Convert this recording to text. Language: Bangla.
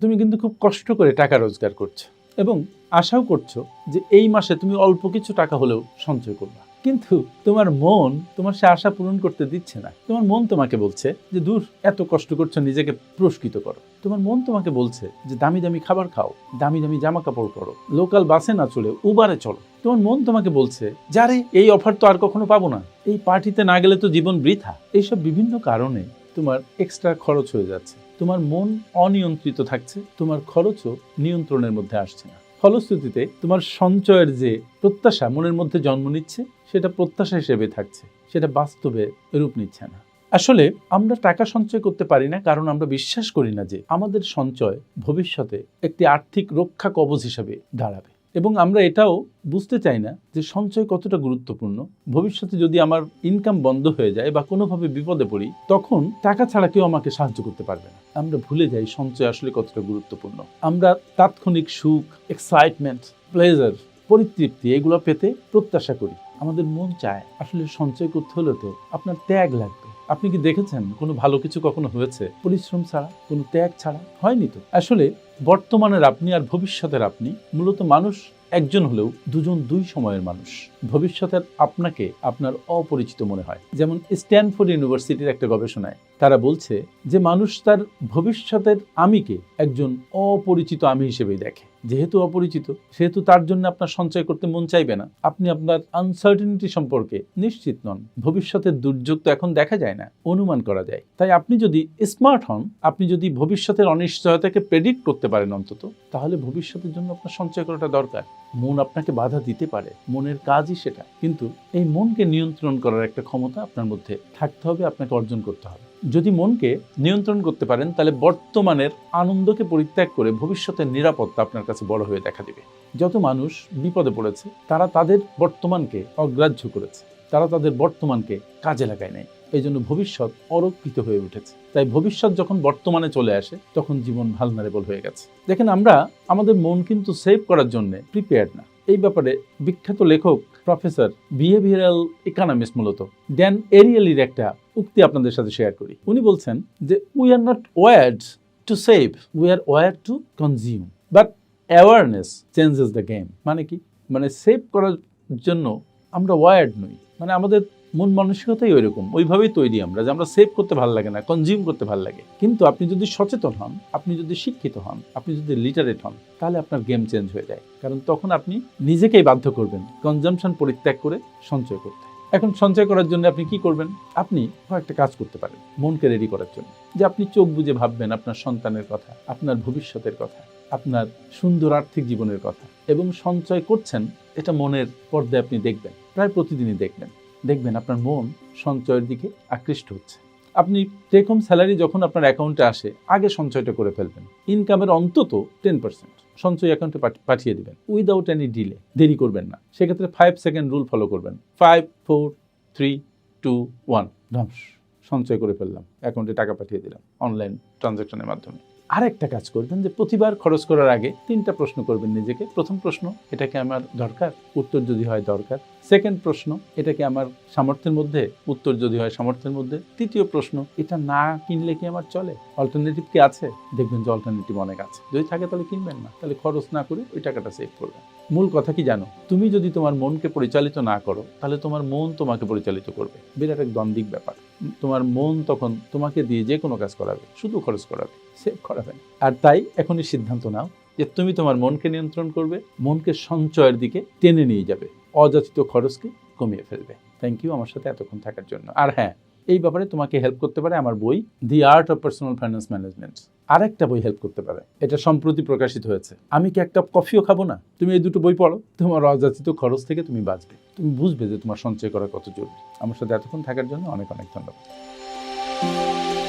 তুমি কিন্তু খুব কষ্ট করে টাকা রোজগার করছ এবং আশাও করছ যে এই মাসে তুমি অল্প কিছু টাকা হলেও সঞ্চয় করবা। কিন্তু তোমার মন, তোমার সে আশা পূরণ করতে দিচ্ছে না। তোমার মন তোমাকে বলছে যে, দূর, এত কষ্ট করছ, নিজেকে পুরস্কৃত করো। তোমার মন তোমাকে বলছে যে, দামি দামি খাবার খাও, দামি দামি জামা কাপড় করো লোকাল বাসে না চলে উবারে চলো তোমার মন তোমাকে বলছে যারে এই অফার তো আর কখনো পাবো না। এই পার্টিতে না গেলে তো জীবন বৃথা। এইসব বিভিন্ন কারণে তোমার এক্সট্রা খরচ হয়ে যাচ্ছে। তোমার মন অনিয়ন্ত্রিত থাকছে, তোমার খরচও নিয়ন্ত্রণের মধ্যে আসছে না। ফলশ্রুতিতে তোমার সঞ্চয়ের যে প্রত্যাশা মনের মধ্যে জন্ম নিচ্ছে, সেটা প্রত্যাশা হিসেবে থাকছে, সেটা বাস্তবে রূপ নিচ্ছে না। আসলে আমরা টাকা সঞ্চয় করতে পারি না, কারণ আমরা বিশ্বাস করি না যে আমাদের সঞ্চয় ভবিষ্যতে একটি আর্থিক রক্ষা কবচ হিসাবে দাঁড়াবে। এবং আমরা এটাও বুঝতে চাই না যে সঞ্চয় কতটা গুরুত্বপূর্ণ। ভবিষ্যতে যদি আমার ইনকাম বন্ধ হয়ে যায় বা কোনোভাবে বিপদে পড়ি, তখন টাকা ছাড়া কেউ আমাকে সাহায্য করতে পারবে না। আমরা ভুলে যাই সঞ্চয় আসলে কতটা গুরুত্বপূর্ণ। আমরা তাৎক্ষণিক সুখ এক্সাইটমেন্ট প্লেজার পরিতৃপ্তি এগুলো পেতে প্রত্যাশা করি। আমাদের মন চায় আসলে সঞ্চয় করতে হলে তো আপনার ত্যাগ লাগবে। আপনি কি দেখেছেন কোনো ভালো কিছু কখনো হয়েছে? পরিশ্রম ছাড়া, কোনো ত্যাগ ছাড়া? হয়নি তো? আসলে বর্তমানের আপনি আর ভবিষ্যতের আপনি মূলত মানুষ একজন হলেও দুজন দুই সময়ের মানুষ। ভবিষ্যতের আপনাকে আপনার অপরিচিত মনে হয়। যেমন স্ট্যানফোর্ড ইউনিভার্সিটির একটা গবেষণায় তারা বলছে যে মানুষ তার ভবিষ্যতের আমিকে একজন অপরিচিত আমি হিসেবেই দেখে। যেহেতু অপরিচিত, সেহেতু তার জন্য আপনার সঞ্চয় করতে মন চাইবে না। আপনি আপনার আনসার্টেনিটি সম্পর্কে নিশ্চিত নন। ভবিষ্যতের দুর্যোগ তো এখন দেখা যায় না, অনুমান করা যায়। তাই আপনি যদি স্মার্ট হন, আপনি যদি ভবিষ্যতের অনিশ্চয়তাকে প্রেডিক্ট করতে পারেন অন্তত, তাহলে ভবিষ্যতের জন্য আপনার সঞ্চয় করাটা দরকার। মন আপনাকে বাধা দিতে পারে, মনের কাজই সেটা। কিন্তু এই মনকে নিয়ন্ত্রণ করার একটা ক্ষমতা আপনার মধ্যে থাকতে হবে, আপনাকে অর্জন করতে হবে। যদি মনকে নিয়ন্ত্রণ করতে পারেন, তাহলে বর্তমানের আনন্দকে পরিত্যাগ করে ভবিষ্যতের নিরাপত্তা আপনার কাছে বড় হয়ে দেখা দেবে। যত মানুষ বিপদে পড়েছে, তারা তাদের বর্তমানকে অগ্রাহ্য করেছে। তারা তাদের বর্তমানকে কাজে লাগায় নাই। এই জন্য ভবিষ্যৎ অরক্ষিত হয়ে উঠেছে। তাই ভবিষ্যৎ যখন বর্তমানে চলে আসে, তখন জীবন ভালনারেবল হয়ে গেছে। দেখেন, আমরা আমাদের মন কিন্তু সেভ করার জন্য প্রিপেয়ার্ড না। এই ব্যাপারে বিখ্যাত লেখক প্রফেসর বিহেভিয়ারাল ইকোনমিস্ট মূলত। ড্যান এরিয়ালির একটা উক্তি আপনাদের সাথে শেয়ার করি। উনি বলছেন যে we are not wired to save we are wired to consume but awareness changes the game মানে কি? মানে সেভ করার জন্য আমরা ওয়ার্ড নই। মানে আমাদের মন মানসিকতাই ওইরকম। ওইভাবেই তৈরি আমরা, যে আমরা সেভ করতে ভালো লাগে না কনজিউম করতে ভালো লাগে। কিন্তু আপনি যদি সচেতন হন, আপনি যদি শিক্ষিত হন, আপনি যদি লিটারেট হন, তাহলে আপনার গেম চেঞ্জ হয়ে যায়। কারণ তখন আপনি নিজেকেই বাধ্য করবেন কনজামশন পরিত্যাগ করে সঞ্চয় করতে। এখন সঞ্চয় করার জন্য আপনি কি করবেন? আপনি একটা কাজ করতে পারেন, মনকে রেডি করার জন্য। যে আপনি চোখ বুজে ভাববেন আপনার সন্তানের কথা, আপনার ভবিষ্যতের কথা, আপনার সুন্দর আর্থিক জীবনের কথা। এবং সঞ্চয় করছেন, এটা মনের পর্দায় আপনি দেখবেন, প্রায় প্রতিদিনই দেখবেন। দেখবেন আপনার মন সঞ্চয়ের দিকে আকৃষ্ট হচ্ছে। আপনি টেক হোম স্যালারি যখন আপনার অ্যাকাউন্টে আসে, আগে সঞ্চয়টা করে ফেলবেন। ইনকামের অন্তত টেন পার্সেন্ট সঞ্চয় অ্যাকাউন্টে পাঠিয়ে দেবেন। উইদাউট এনি ডিলে দেরি করবেন না। সেক্ষেত্রে ফাইভ সেকেন্ড রুল ফলো করবেন। Five four three two one ধ্বংস সঞ্চয় করে ফেললাম। অ্যাকাউন্টে টাকা পাঠিয়ে দিলাম। অনলাইন ট্রানজ্যাকশনের মাধ্যমে। আরেকটা কাজ করবেন যে প্রতিবার খরচ করার আগে তিনটা প্রশ্ন করবেন নিজেকে। প্রথম প্রশ্ন, এটাকে আমার দরকার? উত্তর যদি হয় দরকার। সেকেন্ড প্রশ্ন, এটাকে আমার সামর্থ্যের মধ্যে? উত্তর যদি হয় সামর্থ্যের মধ্যে। তৃতীয় প্রশ্ন, এটা না কিনলে কি আমার চলে? অল্টারনেটিভ কি আছে? দেখবেন যে অল্টারনেটিভ অনেক আছে। যদি থাকে তাহলে কিনবেন না। তাহলে খরচ না করে ওই টাকাটা সেভ করবেন। মূল কথা কি জানো? তুমি যদি তোমার মনকে পরিচালিত না করো, তাহলে তোমার মন তোমাকে পরিচালিত করবে। বিরাট এক দ্বন্দ্বিক ব্যাপার। তোমার মন তখন তোমাকে দিয়ে যে কোনো কাজ করাবে, শুধু খরচ করাবে সেভ করাবে না। আর তাই এখনই সিদ্ধান্ত নাও যে তুমি তোমার মনকে নিয়ন্ত্রণ করবে, মনকে সঞ্চয়ের দিকে টেনে নিয়ে যাবে। অযাচিত খরচকে কমিয়ে ফেলবে। থ্যাংক ইউ আমার সাথে এতক্ষণ থাকার জন্য। আর হ্যাঁ এই ব্যাপারে তোমাকে হেল্প করতে পারে আমার বই the art of personal finance management আর একটা বই হেল্প করতে পারে। এটা সম্প্রতি প্রকাশিত হয়েছে। আমি কি এক কাপ কফিও খাব না? তুমি এই দুটো বই পড়ো। তোমার অযাচিত খরচ থেকে তুমি বাঁচবে। তুমি বুঝবে যে তোমার সঞ্চয় করা কত জরুরি। আমার সাথে এতক্ষণ থাকার জন্য অনেক অনেক ধন্যবাদ।